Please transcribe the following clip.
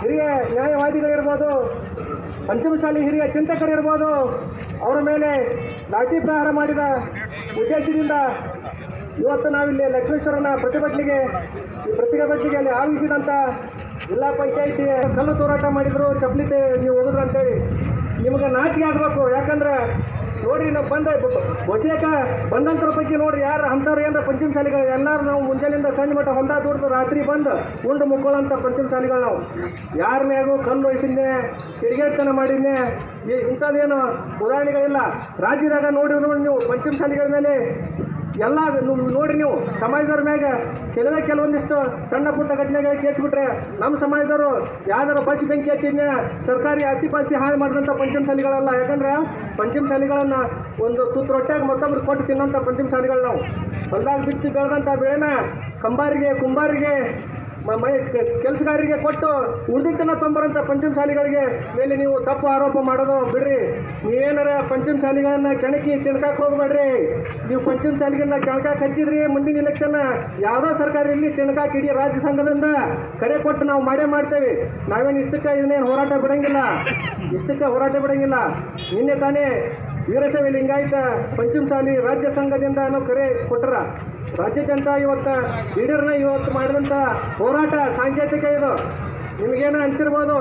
ಹಿರಿಯ ನ್ಯಾಯವಾದಿಗಳಿರ್ಬೋದು ಪಂಚಮಶಾಲಿ ಹಿರಿಯ ಚಿಂತಕರಿರ್ಬೋದು, ಅವರ ಮೇಲೆ ಲಾಠಿ ಪ್ರಹಾರ ಮಾಡಿದ ಉದ್ದೇಶದಿಂದ ಇವತ್ತು ನಾವಿಲ್ಲಿ ಲಕ್ಷ್ಮೇಶ್ವರನ ಪ್ರತಿಭಟನೆಗೆ, ಈ ಪ್ರತಿಭಟನೆಗೆ ಆಗಮಿಸಿದಂಥ ಜಿಲ್ಲಾ ಪಂಚಾಯಿತಿ ಕಲ್ಲು ತೋರಾಟ ಮಾಡಿದರು, ಚಪ್ಪಲಿ ನೀವು ಹೋಗಿದ್ರು ಅಂತೇಳಿ ನಿಮಗೆ ನಾಚಿಕೆ ಆಗಬೇಕು, ಯಾಕಂದ್ರೆ ನೋಡ್ರಿ ನಾವು ಬಂದ ಬಹುಶೇಕ ಬಂದಂತರ ಬಗ್ಗೆ ನೋಡ್ರಿ, ಯಾರು ಅಂತಾರೆ ಏನಾರ ಪಂಚಮ ಶಾಲೆಗಳು, ಎಲ್ಲರೂ ನಾವು ಮುಂಜಾನೆಯಿಂದ ಸಂಜೆ ಮಟ್ಟ ಹೊಂದ ದುಡ್ದು ರಾತ್ರಿ ಬಂದು ಉಂಡು ಮುಕ್ಕೊಳ್ಳೋಂಥ ಪಂಚಮ ಶಾಲೆಗಳು ನಾವು. ಯಾರ ಮ್ಯಾಗೂ ಕಣ್ಣು ವಯಸ್ಸಿದ್ದೆ ಕಿಡಿಗೇಡ್ತನ ಮಾಡಿದ್ನೆ ಇಂಥದ್ದೇನು ಉದಾಹರಣೆಗಳಿಲ್ಲ. ರಾಜ್ಯದಾಗ ನೋಡಿದ್ರು ನೀವು, ಪಂಚಮ ಶಾಲೆಗಳ ಮೇಲೆ ಎಲ್ಲ ನೋಡ್ರಿ ನೀವು, ಸಮಾಜದವ್ರ ಮ್ಯಾಗ ಕೆಲವೇ ಕೆಲವೊಂದಿಷ್ಟು ಸಣ್ಣ ಪುಟ್ಟ ಘಟನೆಗಳಿಗೆ ಕೇಸ್ಬಿಟ್ರೆ ನಮ್ಮ ಸಮಾಜದವರು ಯಾವ್ದಾರು ಬಸ್ ಬೆಂಕಿ ಹಚ್ಚಿದ್ನೆ ಸರ್ಕಾರಿ ಆಸ್ತಿ ಪಾಸ್ತಿ ಹಾಳು ಮಾಡಿದಂಥ ಪಂಚಮಶಾಲಿಗಳಲ್ಲ ಯಾಕಂದ್ರೆ ಪಂಚಮಶಾಲಿಗಳನ್ನ ಒಂದು ತುತ್ತು ರೊಟ್ಟಿಯಾಗಿ ಮತ್ತೊಬ್ರು ಕೊಟ್ಟು ತಿನ್ನೋಂಥ ಪಂಚಮಶಾಲಿಗಳು ನಾವು. ಹೊಲ್ದಾಗ ಬಿತ್ತಿ ಬೆಳೆದಂಥ ಬೆಳೆನ ಕಂಬಾರಿಗೆ, ಕುಂಬಾರಿಗೆ ಕೆಲಸಗಾರರಿಗೆ ಕೊಟ್ಟು ಉಳಿದಿದ್ದನ್ನ ಪಂಚಮ ಶಾಲೆಗಳಿಗೆ ಮೇಲೆ ನೀವು ತಪ್ಪು ಆರೋಪ ಮಾಡೋದು ಬಿಡ್ರಿ. ನೀವೇನಾರ ಪಂಚಮಶಾಲಿಗಳನ್ನ ಕೆಣಕಿ ತಿಳ್ಕಾಕ್ ಹೋಗ್ಬೇಡ್ರಿ. ನೀವು ಪಂಚಮಶಾಲಿಗಳನ್ನ ಕೆಣಕಾಕ್ ಹಚ್ಚಿದ್ರಿ, ಮುಂದಿನ ಇಲೆಕ್ಷನ್ ಯಾವುದೋ ಸರ್ಕಾರ ಇಲ್ಲಿ ತಿಣಕಾಕ್ ಇಡೀ ರಾಜ್ಯ ಸಂಘದಿಂದ ಕಡೆ ಕೊಟ್ಟು ನಾವು ಮಾಡೇ ಮಾಡ್ತೇವೆ. ನಾವೇನು ಇಷ್ಟಕ್ಕೆ ಇದನ್ನೇನು ಹೋರಾಟ ಬಿಡಂಗಿಲ್ಲ. ಇಷ್ಟಕ್ಕೆ ಹೋರಾಟ ಬಿಡಂಗಿಲ್ಲ. ನಿನ್ನೆ ತಾನೇ ವೀರಶೈವ ಲಿಂಗಾಯತ ಪಂಚಮಶಾಲಿ ರಾಜ್ಯ ಸಂಘದಿಂದ ನಾವು ಕರೆ ಕೊಟ್ಟರ. ರಾಜ್ಯಾದ್ಯಂತ ಇವತ್ತು ಲೀಡರ್ನ ಇವತ್ತು ಮಾಡಿದಂಥ ಹೋರಾಟ ಸಾಂಕೇತಿಕ ಇದು. ನಿಮಗೇನೋ ಅನ್ಸಿರ್ಬೋದು